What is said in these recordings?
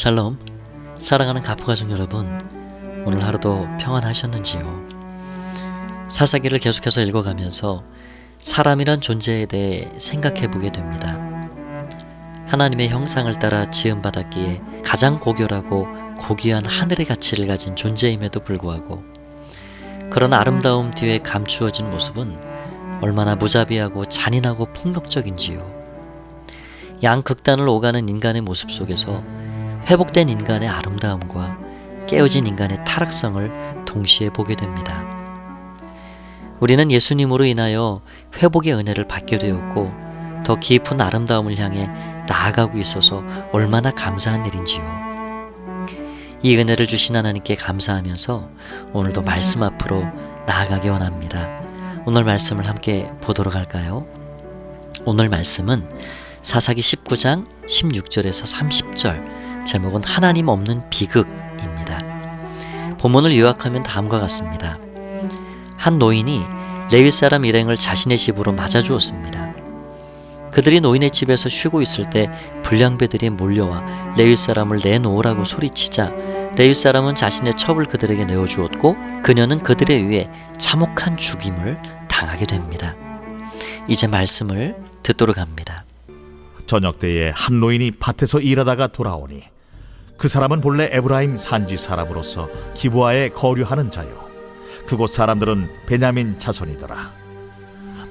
샬롬, 사랑하는 가포가족 여러분, 오늘 하루도 평안하셨는지요? 사사기를 계속해서 읽어가면서 사람이란 존재에 대해 생각해 보게 됩니다. 하나님의 형상을 따라 지음받았기에 가장 고결하고 고귀한 하늘의 가치를 가진 존재임에도 불구하고 그런 아름다움 뒤에 감추어진 모습은 얼마나 무자비하고 잔인하고 폭력적인지요. 양극단을 오가는 인간의 모습 속에서 회복된 인간의 아름다움과 깨어진 인간의 타락성을 동시에 보게 됩니다. 우리는 예수님으로 인하여 회복의 은혜를 받게 되었고 더 깊은 아름다움을 향해 나아가고 있어서 얼마나 감사한 일인지요. 이 은혜를 주신 하나님께 감사하면서 오늘도 말씀 앞으로 나아가기 원합니다. 오늘 말씀을 함께 보도록 할까요? 오늘 말씀은 사사기 19장 16절에서 30절 제목은 하나님 없는 비극입니다. 본문을 요약하면 다음과 같습니다. 한 노인이 레위 사람 일행을 자신의 집으로 맞아주었습니다. 그들이 노인의 집에서 쉬고 있을 때 불량배들이 몰려와 레위 사람을 내놓으라고 소리치자 레위 사람은 자신의 첩을 그들에게 내어주었고 그녀는 그들에 의해 참혹한 죽임을 당하게 됩니다. 이제 말씀을 듣도록 합니다. 저녁 때에 한 노인이 밭에서 일하다가 돌아오니 그 사람은 본래 에브라임 산지 사람으로서 기부하에 거류하는 자요 그곳 사람들은 베냐민 자손이더라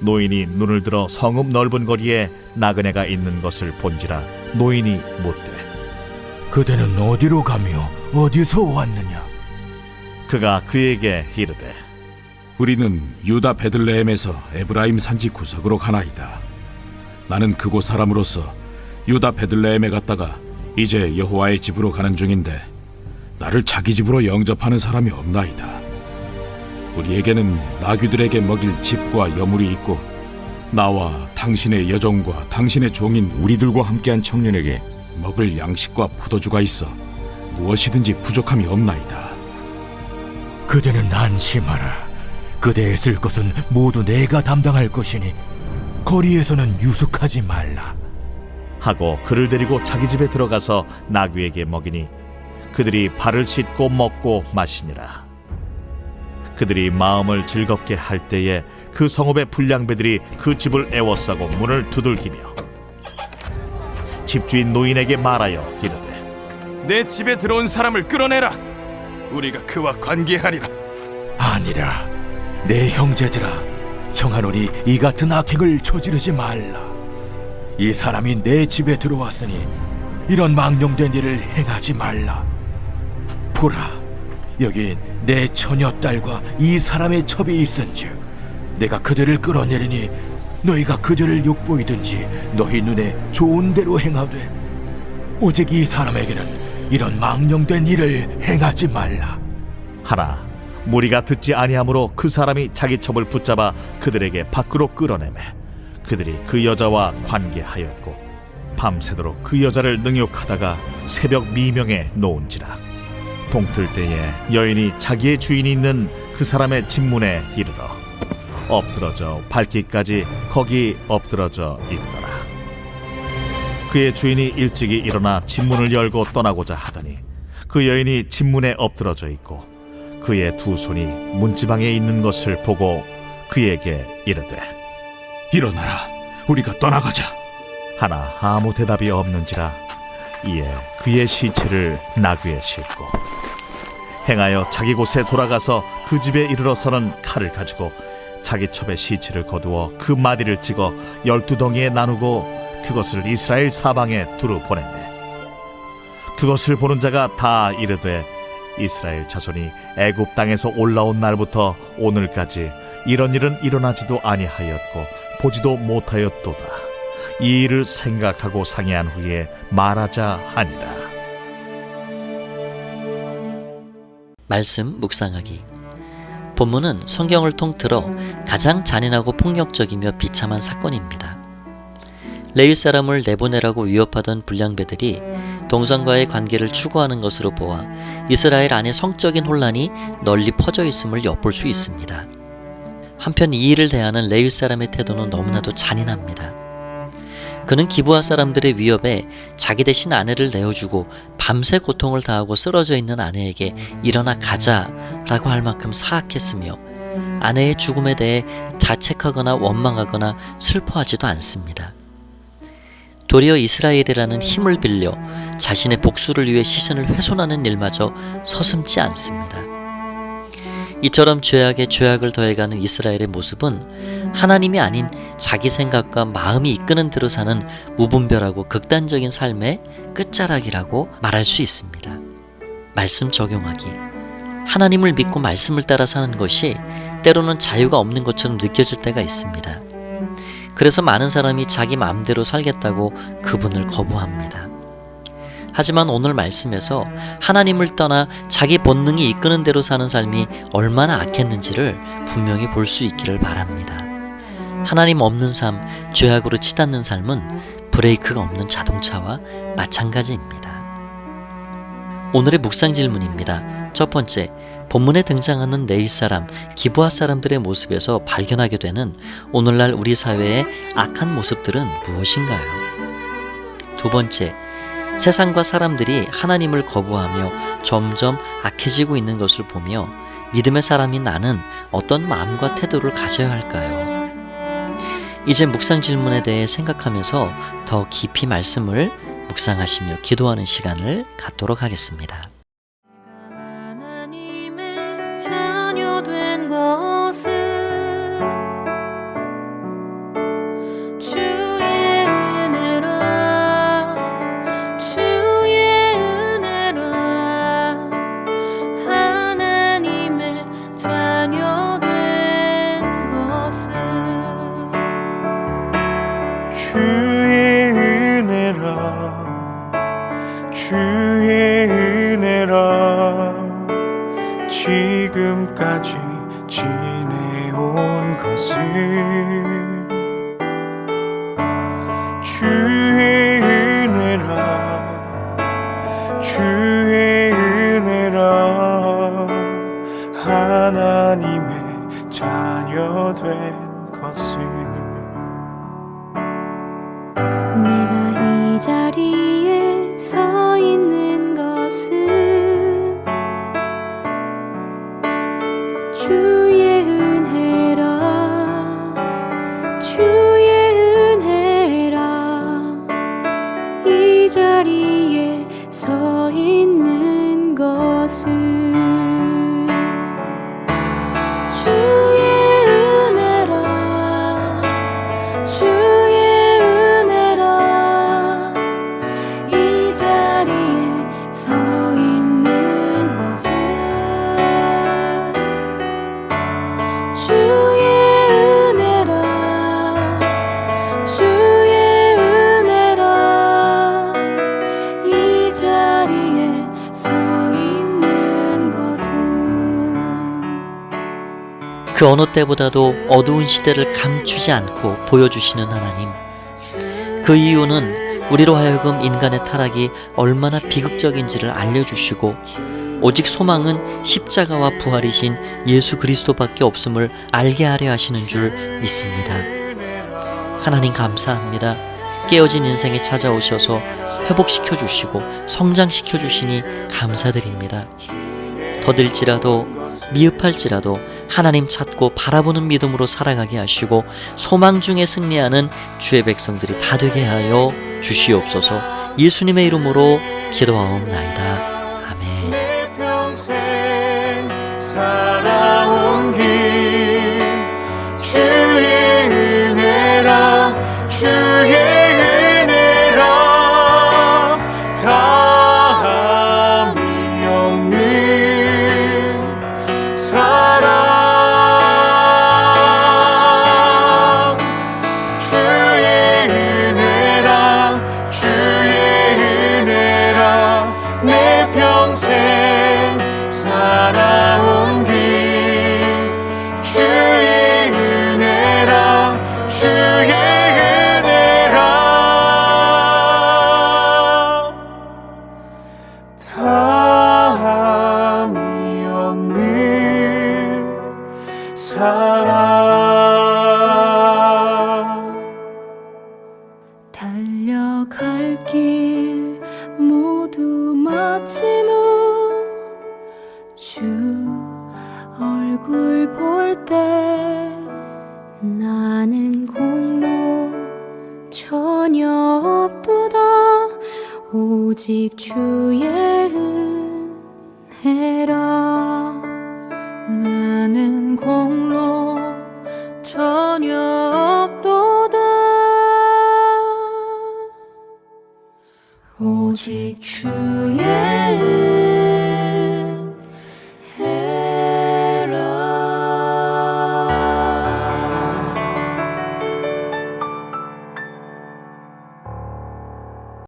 노인이 눈을 들어 성읍 넓은 거리에 나그네가 있는 것을 본지라 노인이 묻되 그대는 어디로 가며 어디서 왔느냐? 그가 그에게 이르되 우리는 유다 베들레헴에서 에브라임 산지 구석으로 가나이다. 나는 그곳 사람으로서 유다 베들레헴에 갔다가 이제 여호와의 집으로 가는 중인데 나를 자기 집으로 영접하는 사람이 없나이다. 우리에게는 나귀들에게 먹일 집과 여물이 있고 나와 당신의 여종과 당신의 종인 우리들과 함께한 청년에게 먹을 양식과 포도주가 있어 무엇이든지 부족함이 없나이다. 그대는 안심하라. 그대의 쓸 것은 모두 내가 담당할 것이니 거리에서는 유숙하지 말라. 하고 그를 데리고 자기 집에 들어가서 나귀에게 먹이니 그들이 발을 씻고 먹고 마시니라 그들이 마음을 즐겁게 할 때에 그 성읍의 불량배들이 그 집을 애워싸고 문을 두들기며 집주인 노인에게 말하여 이르되 내 집에 들어온 사람을 끌어내라. 우리가 그와 관계하리라. 아니라 내 형제들아, 청하노니 이 같은 악행을 저지르지 말라. 이 사람이 내 집에 들어왔으니 이런 망령된 일을 행하지 말라. 보라, 여기 내 처녀 딸과 이 사람의 첩이 있은즉 내가 그들을 끌어내리니 너희가 그들을 욕보이든지 너희 눈에 좋은 대로 행하되 오직 이 사람에게는 이런 망령된 일을 행하지 말라. 하나 무리가 듣지 아니하므로 그 사람이 자기 첩을 붙잡아 그들에게 밖으로 끌어내매 그들이 그 여자와 관계하였고 밤새도록 그 여자를 능욕하다가 새벽 미명에 놓은지라. 동틀 때에 여인이 자기의 주인이 있는 그 사람의 집문에 이르러 엎드러져 밟기까지 거기 엎드러져 있더라. 그의 주인이 일찍이 일어나 집문을 열고 떠나고자 하더니 그 여인이 집문에 엎드러져 있고 그의 두 손이 문지방에 있는 것을 보고 그에게 이르되 일어나라. 우리가 떠나가자. 하나 아무 대답이 없는지라 이에 그의 시체를 나귀에 싣고 행하여 자기 곳에 돌아가서 그 집에 이르러서는 칼을 가지고 자기 첩의 시체를 거두어 그 마디를 찍어 열두 덩이에 나누고 그것을 이스라엘 사방에 두루 보냈네 그것을 보는 자가 다 이르되 이스라엘 자손이 애굽 땅에서 올라온 날부터 오늘까지 이런 일은 일어나지도 아니하였고 보지도 못하였도다. 이 일을 생각하고 상의한 후에 말하자 하니라. 말씀 묵상하기. 본문은 성경을 통틀어 가장 잔인하고 폭력적이며 비참한 사건입니다. 레위 사람을 내보내라고 위협하던 불량배들이 동성과의 관계를 추구하는 것으로 보아 이스라엘 안에 성적인 혼란이 널리 퍼져 있음을 엿볼 수 있습니다. 한편 이 일을 대하는 레위 사람의 태도는 너무나도 잔인합니다. 그는 기부하 사람들의 위협에 자기 대신 아내를 내어주고 밤새 고통을 다하고 쓰러져 있는 아내에게 일어나 가자 라고 할 만큼 사악했으며 아내의 죽음에 대해 자책하거나 원망하거나 슬퍼하지도 않습니다. 도리어 이스라엘이라는 힘을 빌려 자신의 복수를 위해 시선을 훼손하는 일마저 서슴지 않습니다. 이처럼 죄악에 죄악을 더해가는 이스라엘의 모습은 하나님이 아닌 자기 생각과 마음이 이끄는 대로 사는 무분별하고 극단적인 삶의 끝자락이라고 말할 수 있습니다. 말씀 적용하기. 하나님을 믿고 말씀을 따라 사는 것이 때로는 자유가 없는 것처럼 느껴질 때가 있습니다. 그래서 많은 사람이 자기 마음대로 살겠다고 그분을 거부합니다. 하지만 오늘 말씀에서 하나님을 떠나 자기 본능이 이끄는 대로 사는 삶이 얼마나 악했는지를 분명히 볼 수 있기를 바랍니다. 하나님 없는 삶, 죄악으로 치닫는 삶은 브레이크가 없는 자동차와 마찬가지입니다. 오늘의 묵상 질문입니다. 첫 번째, 본문에 등장하는 내일 사람, 기부하 사람들의 모습에서 발견하게 되는 오늘날 우리 사회의 악한 모습들은 무엇인가요? 두 번째, 세상과 사람들이 하나님을 거부하며 점점 악해지고 있는 것을 보며 믿음의 사람인 나는 어떤 마음과 태도를 가져야 할까요? 이제 묵상 질문에 대해 생각하면서 더 깊이 말씀을 묵상하시며 기도하는 시간을 갖도록 하겠습니다. 자녀 지금까지 지내온 것을 주의 은혜라 주의 은혜라 하나님의 자녀 된 것을 내가 이 자리에 서 있는 그 어느 때보다도 어두운 시대를 감추지 않고 보여주시는 하나님. 그 이유는 우리로 하여금 인간의 타락이 얼마나 비극적인지를 알려주시고 오직 소망은 십자가와 부활이신 예수 그리스도밖에 없음을 알게 하려 하시는 줄 믿습니다. 하나님 감사합니다. 깨어진 인생에 찾아오셔서 회복시켜 주시고 성장시켜 주시니 감사드립니다. 더딜지라도 미흡할지라도 하나님 찾고 바라보는 믿음으로 살아가게 하시고 소망 중에 승리하는 주의 백성들이 다 되게 하여 주시옵소서 예수님의 이름으로 기도하옵나이다. 주의 은혜라. 다함이 없는 사랑. 달려갈 길 모두 마친 후 오직 주의 은혜라. 나는 공로 전혀 없도다. 오직 주의